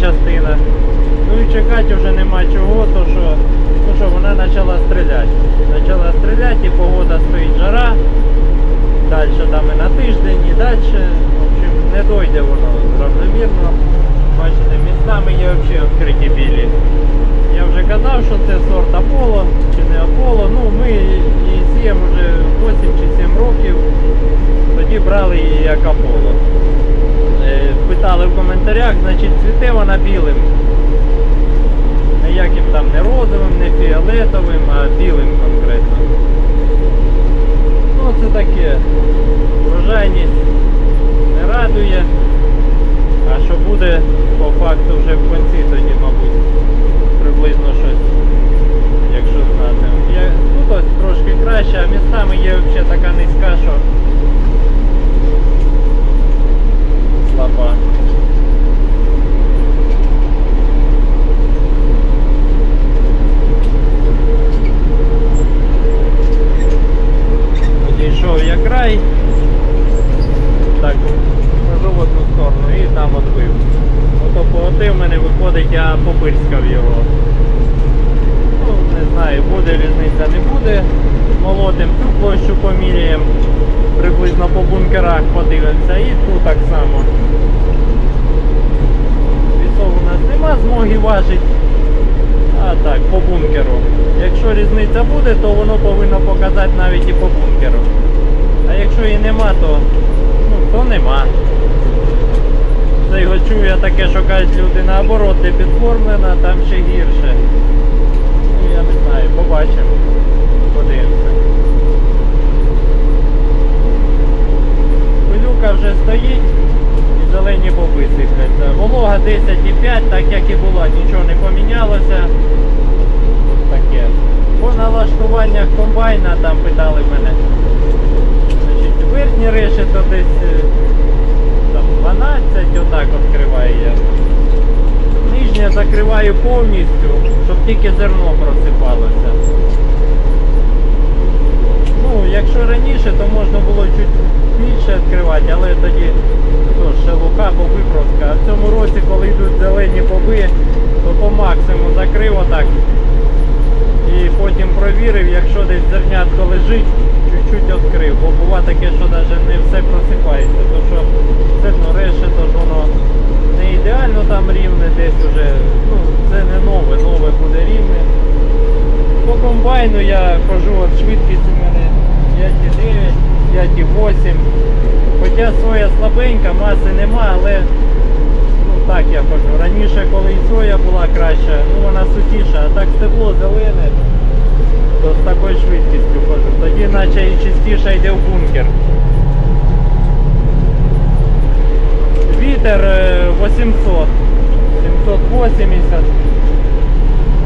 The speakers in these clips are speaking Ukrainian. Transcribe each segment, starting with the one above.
частина. Ну і чекати вже нема чого, то що, ну що вона почала стріляти. Почала стріляти і погода стоїть жара. Далі там і на тиждень, і далі. В общем, не дойде воно равномірно. Бачите, містами є взагалі відкриті білі. Я вже казав, що це сорт Аполло чи не Аполло. Ну, ми її сіємо вже 8 чи 7 років. Тоді брали її як Аполло. Питали в коментарях, значить цвіте вона білим. Ніяким там не розовим, не фіолетовим, а білим конкретно. Ну це таке. Врожайність не радує. А що буде по факту вже в кінці тоді, мабуть, приблизно щось, якщо знати. Тут ось трошки краще, а містами є взагалі така низька, що слаба. Підійшов я край. Так, хожу в одну сторону і там відбив. Ото поготив мене виходить, я попирскав його. Ну, не знаю, буде різниця, не буде. Молотим цю площу поміряємо. Приблизно по бункерах подивимося і тут так само. Вісов у нас нема змоги важити. А так, по бункеру. Якщо різниця буде, то воно повинно показати навіть і по бункеру. А якщо і нема, то, ну, то нема. Це його чую я таке, що кажуть люди наоборот, де підформлена, там ще гірше. Ну я не знаю, побачимо. Подивимося. Пилюка вже стоїть і зелені боби сипляться. Волога 10,5, так як і була, нічого не помінялося. Таке. По налаштуваннях комбайна там питали мене. Значить, верхні решето десь е, там 12, отак відкриваю я. Нижнє закриваю повністю, щоб тільки зерно просипалося. Ну, якщо раніше, то можна було чуть більше відкривати, але тоді то, шелуха, боби просто. А в цьому році, коли йдуть зелені боби, то по максимуму закрив отак. І потім провірив, якщо десь зернятко лежить, чуть-чуть відкрив, бо буває таке, що навіть не все просипається. То що це ну, решта, то ж воно не ідеально там рівне, десь уже, ну це не нове, нове буде рівне. По комбайну я хожу, от швидкість 5,9, 5,8. Хоча соя слабенька, маси нема, але ну так я кажу. Раніше, коли і соя була краща, ну вона сухіша, а так стебло зелене, то з такою швидкістю хожу. Тоді наче і частіше йде в бункер. Вітер е, 800, 780.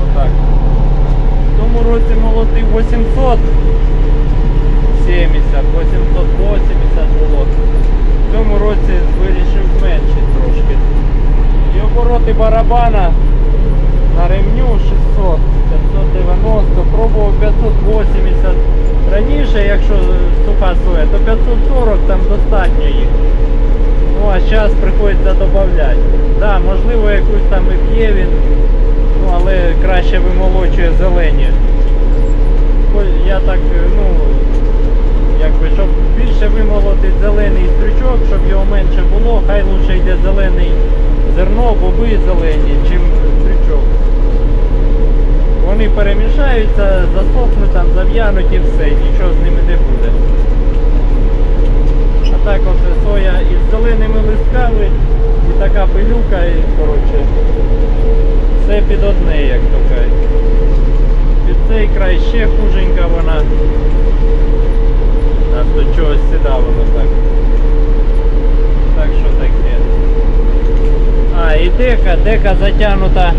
Отак. В тому році молотив 800. 70, 880 було. В цьому році вирішив зменшити трошки. І обороти барабана на ремню 600, 590, пробував 580. Раніше, якщо суха соя, то 540 там достатньо їх. Ну а зараз приходиться додати. Да, можливо якусь там і п'є він, ну але краще вимолочує зелені. Я так, ну, якби, щоб більше вимолотити зелений стрючок, щоб його менше було, хай лучше йде зелений зерно, боби зелені, чим стрючок. Вони перемішаються, засохнуть там, зав'януть і все, нічого з ними не буде. А так от соя із зеленими листками і така пилюка, і коротше, все під одне, як то кажуть. Під цей край ще хуженька вона. Нас до чогось сідав воно так. Так що таке. А, і дека, дека затягнута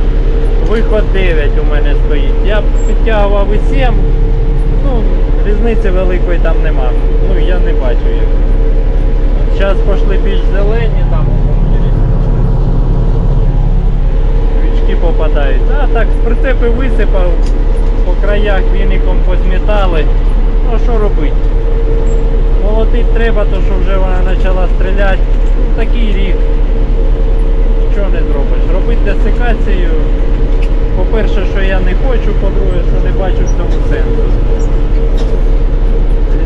виход 9 у мене стоїть. Я підтягував і 7. Ну, різниці великої там нема. Ну я не бачу їх. Зараз пішли більш зелені там. Крючки попадають. А так, з прицепи висипав, по краях віником позмітали. Ну що робити? Молотить треба, то що вже вона почала стріляти. Ну такий рік. Нічого не зробиш. Робити десикацію. По-перше, що я не хочу, по-друге, що не бачу в цьому сенсу.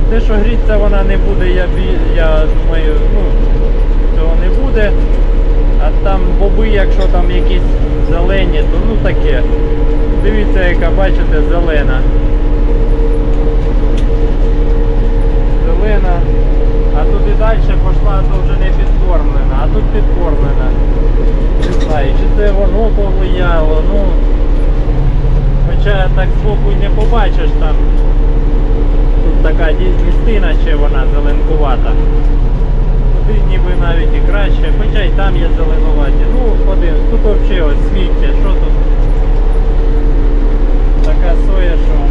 Те, що гріться вона не буде, я, я думаю, ну, цього не буде. А там боби, якщо там якісь зелені, то ну таке. Дивіться, яка бачите, зелена. Зелена. А тут і далі пішла, то вже не підкормлена, а тут підкормлена. Не знаю, чи це воно повлияло, ну. Хоча так збоку не побачиш там. Тут така містина ще вона зеленкувата. Туди ніби навіть і краще, хоча й там є зеленуваті. Ну, один, тут взагалі ось свіття, що тут? Така соя, що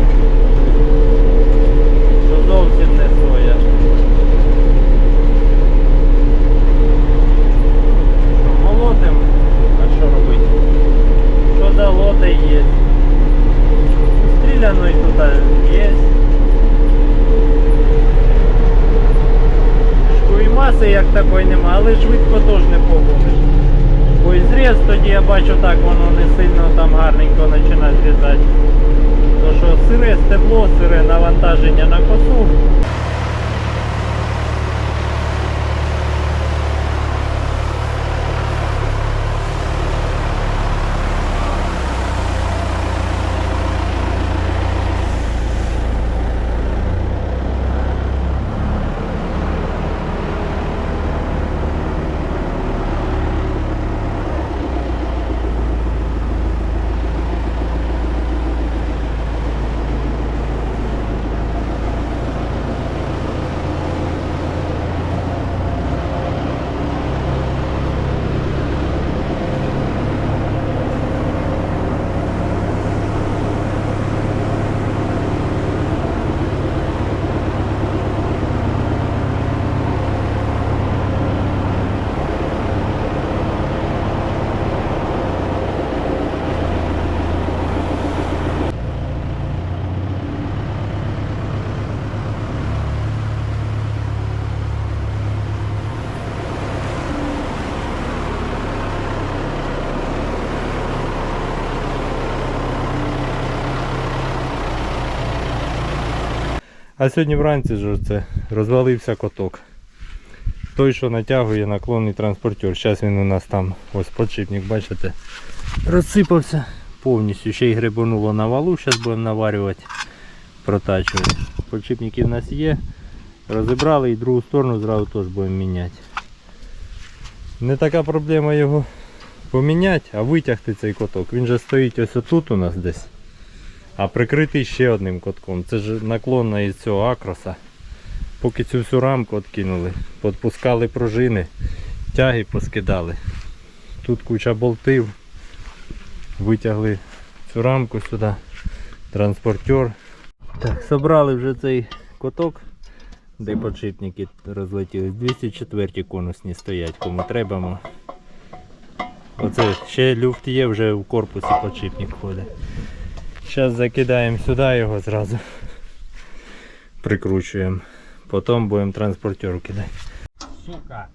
А сьогодні вранці ж це розвалився коток. Той, що натягує наклонний транспортер. Зараз він у нас там, ось подшипник, бачите, розсипався повністю. Ще й грибануло на валу, зараз будемо наварювати, протачувати. Подшипники в нас є. Розібрали і другу сторону зразу теж будемо міняти. Не така проблема його поміняти, а витягти цей коток. Він же стоїть ось отут у нас десь. А прикритий ще одним котком. Це ж наклонна із цього акроса. Поки цю всю рамку откинули, подпускали пружини, тяги поскидали. Тут куча болтів. Витягли цю рамку сюди, транспортер. Так, собрали вже цей коток, де подшипники розлетілись. 204 конусні стоять, кому треба. Оце ще люфт є, вже в корпусі подшипник входить. Зараз закидаємо сюди його зразу. Прикручуємо. Потім будемо транспортер кидати. Сука.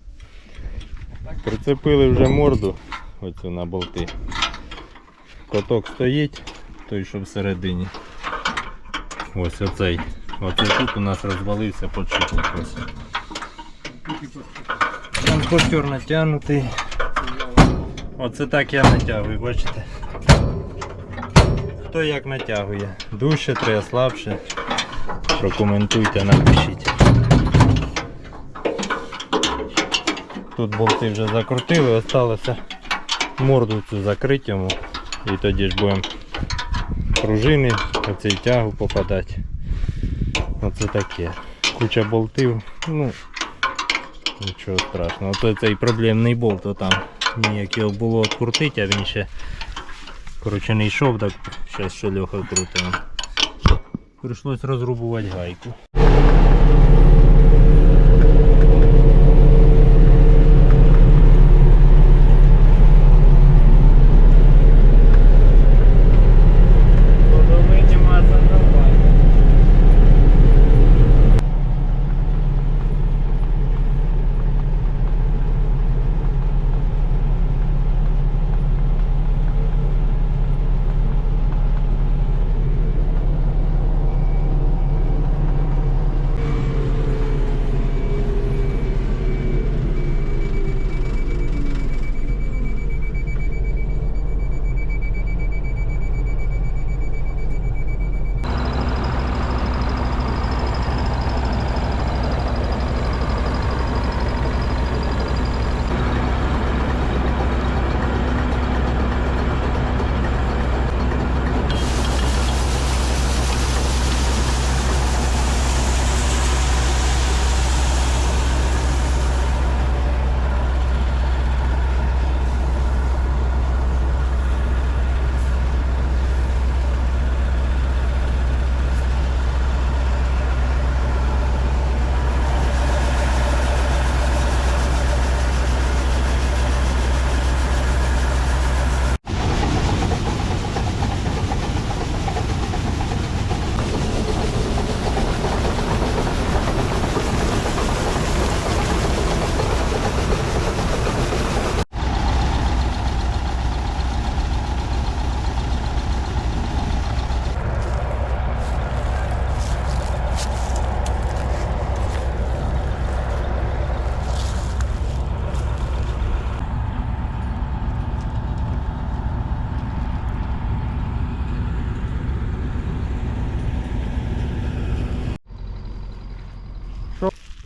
Прицепили вже морду оцю на болти. Коток стоїть, той що всередині. Ось оцей. Оце тут у нас розвалився подшипник. Ось. Транспортер натягнутий. Оце так я натягую, бачите? Хто як натягує? Дужче треба, слабше. Прокоментуйте, напишіть. Тут болти вже закрутили, осталося морду цю закрити йому. І тоді ж будемо пружини, оцей тягу попадати. Оце таке. Куча болтів, ну нічого страшного. Ото цей проблемний болт, то там ніяк його було відкрутити, а він ще Коротше, не йшов, так зараз ще Льоха крутимо. Прийшлось розрубувати гайку.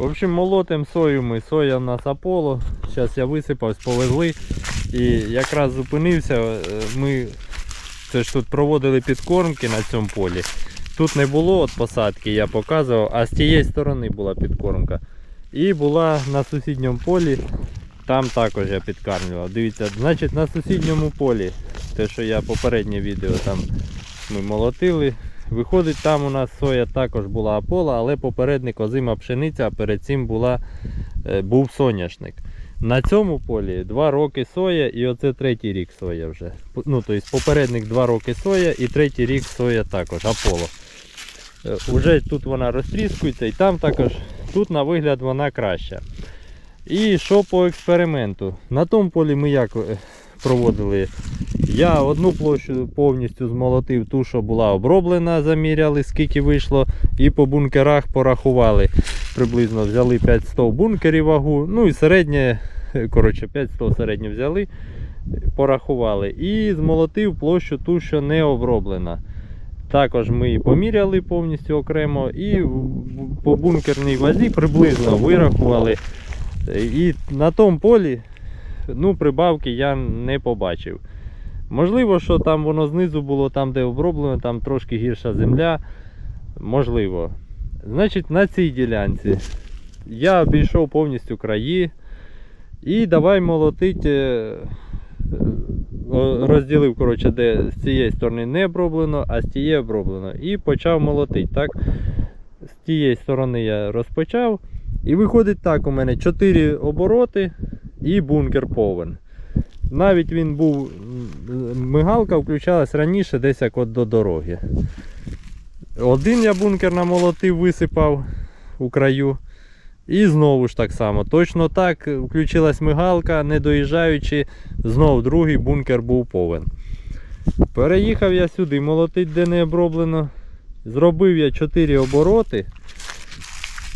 В общем, молотим сою ми. Соя в нас Аполло. Зараз я висипав, повезли. І якраз зупинився. е, Ми це ж тут проводили підкормки на цьому полі. Тут не було от посадки, я показував, а з тієї сторони була підкормка. І була на сусідньому полі, там також я підкармлював. Дивіться, значить на сусідньому полі, те, що я попереднє відео там ми молотили. Виходить, там у нас соя також була апола, але попередник озима пшениця, а перед цим була, е, був соняшник. На цьому полі 2 роки соя і оце третій рік соя вже. Ну, тобто попередник 2 роки соя і третій рік соя також, аполо. Е, Уже тут вона розтріскується і там також, тут на вигляд вона краща. І що по експерименту? На тому полі ми як е, проводили? Я одну площу повністю змолотив ту, що була оброблена, заміряли, скільки вийшло, і по бункерах порахували. Приблизно взяли 500 бункерів вагу, ну і середнє, коротше, 500 середнє взяли, порахували. І змолотив площу ту, що не оброблена. Також ми її поміряли повністю окремо і по бункерній вазі приблизно вирахували. І на тому полі ну, прибавки я не побачив. Можливо, що там воно знизу було, там, де оброблено, там трошки гірша земля. Можливо. Значить, на цій ділянці я обійшов повністю краї. І давай молотить. е, Розділив, коротше, де з цієї сторони не оброблено, а з тієї оброблено. І почав молотити. Так? З тієї сторони я розпочав. І виходить так, у мене 4 обороти і бункер повен. Навіть він був, мигалка включалась раніше, десь як от до дороги. Один я бункер намолотив, висипав у краю. І знову ж так само. Точно так включилась мигалка, не доїжджаючи, знов другий бункер був повен. Переїхав я сюди, молотить, де не оброблено. Зробив я 4 обороти.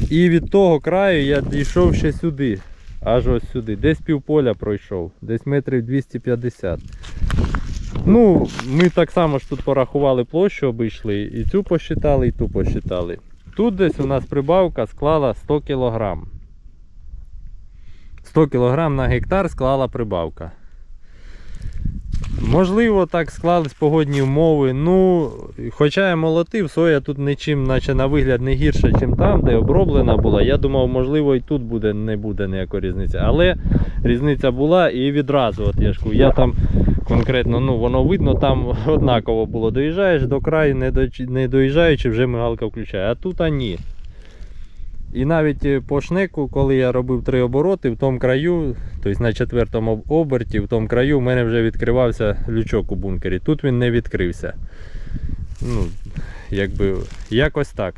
І від того краю я дійшов ще сюди. Аж ось сюди. Десь півполя пройшов, десь метрів 250. Ну, ми так само ж тут порахували площу, обійшли, і цю посчитали, і ту посчитали. Тут десь у нас прибавка склала 100 кг. 100 кг на гектар склала прибавка. Можливо, так склались погодні умови. Ну, хоча я молотив, соя тут нічим, наче на вигляд не гірше, ніж там, де оброблена була. Я думав, можливо, і тут буде, не буде ніякої різниці. Але різниця була і відразу, от я ж я там конкретно, ну воно видно, там однаково було. Доїжджаєш до краю, не доїжджаючи, вже мигалка включає. А тут а ні. І навіть е, по шнеку, коли я робив три обороти, в тому краю, тобто на четвертому оберті, в тому краю в мене вже відкривався лючок у бункері. Тут він не відкрився. Ну, якби якось так.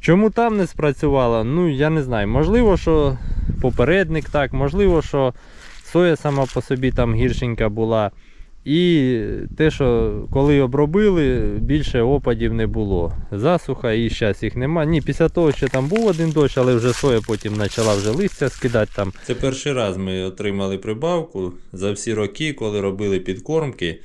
Чому там не спрацювало? Ну, я не знаю. Можливо, що попередник так, можливо, що соя сама по собі там гіршенька була. І те, що коли обробили, більше опадів не було. Засуха і зараз їх нема. Ні, після того ще там був один дощ, але вже соя потім почала вже листя скидати там. Це перший раз ми отримали прибавку за всі роки, коли робили підкормки.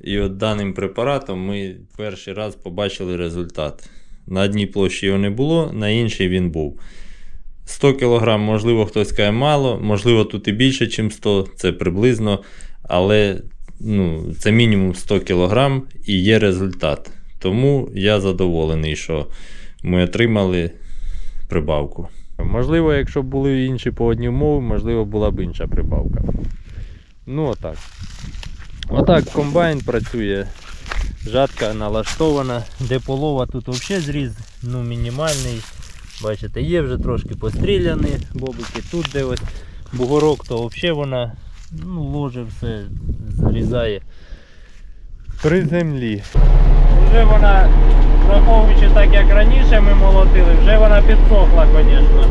І от даним препаратом ми перший раз побачили результат. На одній площі його не було, на іншій він був. 100 кг, можливо, хтось скаже мало, можливо, тут і більше, ніж 100, це приблизно. Але ну, це мінімум 100 кг і є результат. Тому я задоволений, що ми отримали прибавку. Можливо, якщо б були інші погодні умови, можливо, була б інша прибавка. Ну, отак. Отак комбайн працює. Жатка налаштована. Де полова тут взагалі зріз ну, мінімальний. Бачите, є вже трошки постріляні бобики. Тут де ось бугорок, то взагалі вона ну, ложе все зрізає при землі. Вже вона, враховуючи так як раніше ми молотили, вже вона підсохла, звісно.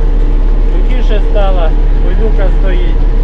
Тихіше стала, пилюка стоїть.